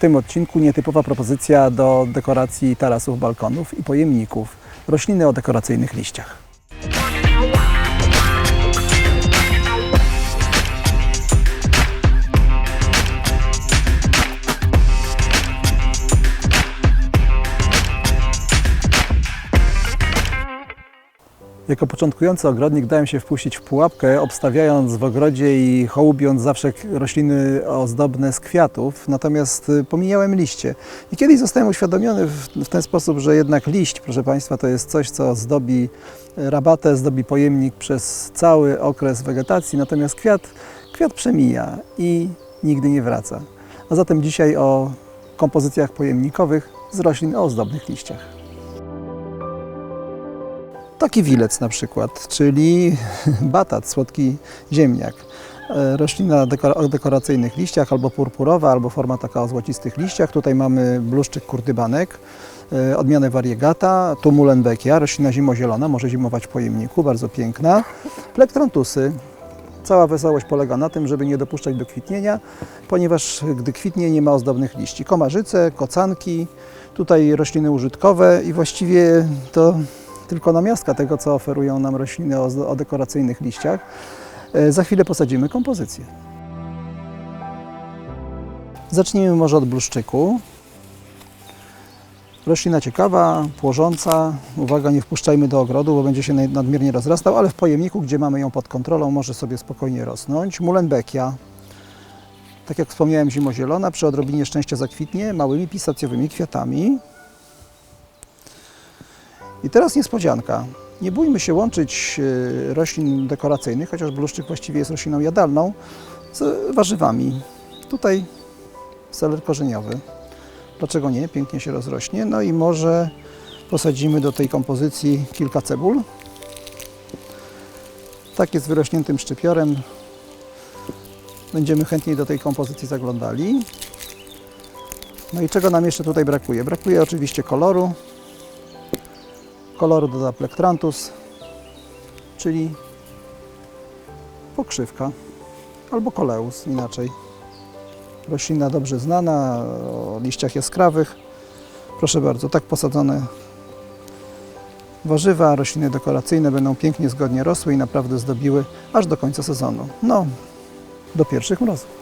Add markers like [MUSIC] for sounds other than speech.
tym odcinku nietypowa propozycja do dekoracji tarasów, balkonów i pojemników. Rośliny o dekoracyjnych liściach. Jako początkujący ogrodnik dałem się wpuścić w pułapkę, obstawiając w ogrodzie i hołubiąc zawsze rośliny ozdobne z kwiatów, natomiast y, pomijałem liście. I kiedyś zostałem uświadomiony w, w ten sposób, że jednak liść, proszę Państwa, to jest coś, co zdobi y, rabatę, zdobi pojemnik przez cały okres wegetacji, natomiast kwiat, kwiat przemija i nigdy nie wraca. A zatem dzisiaj o kompozycjach pojemnikowych z roślin o ozdobnych liściach. Taki wilec na przykład, czyli [LAUGHS] batat, słodki ziemniak. E, Roślina o dekoracyjnych liściach, albo purpurowa, albo forma taka o złocistych liściach. Tutaj mamy bluszczyk kurdybanek, e, odmianę variegata, tu mulenbeckia, roślina zimozielona, może zimować w pojemniku, bardzo piękna. Plektrantusy. Cała wesołość polega na tym, żeby nie dopuszczać do kwitnienia, ponieważ gdy kwitnie nie ma ozdobnych liści. Komarzyce, kocanki, tutaj rośliny użytkowe i właściwie to tylko namiastka tego, co oferują nam rośliny o, o dekoracyjnych liściach. E, Za chwilę posadzimy kompozycję. Zacznijmy może od bluszczyku. Roślina ciekawa, płożąca. Uwaga, nie wpuszczajmy do ogrodu, bo będzie się nadmiernie rozrastał, ale w pojemniku, gdzie mamy ją pod kontrolą, może sobie spokojnie rosnąć. Mulenbeckia. Tak jak wspomniałem, zimozielona, przy odrobinie szczęścia zakwitnie małymi pisacjowymi kwiatami. I teraz niespodzianka. Nie bójmy się łączyć e, roślin dekoracyjnych, chociaż bluszczyk właściwie jest rośliną jadalną, z warzywami. Tutaj seler korzeniowy. Dlaczego nie? Pięknie się rozrośnie. No i może posadzimy do tej kompozycji kilka cebul. Tak z wyrośniętym szczypiorem. Będziemy chętniej do tej kompozycji zaglądali. No i czego nam jeszcze tutaj brakuje? Brakuje oczywiście koloru. Koloru doda plektrantus, czyli pokrzywka albo koleus inaczej. Roślina dobrze znana, o liściach jaskrawych. Proszę bardzo, tak posadzone warzywa, rośliny dekoracyjne będą pięknie, zgodnie rosły i naprawdę zdobiły aż do końca sezonu. No, do pierwszych mrozów.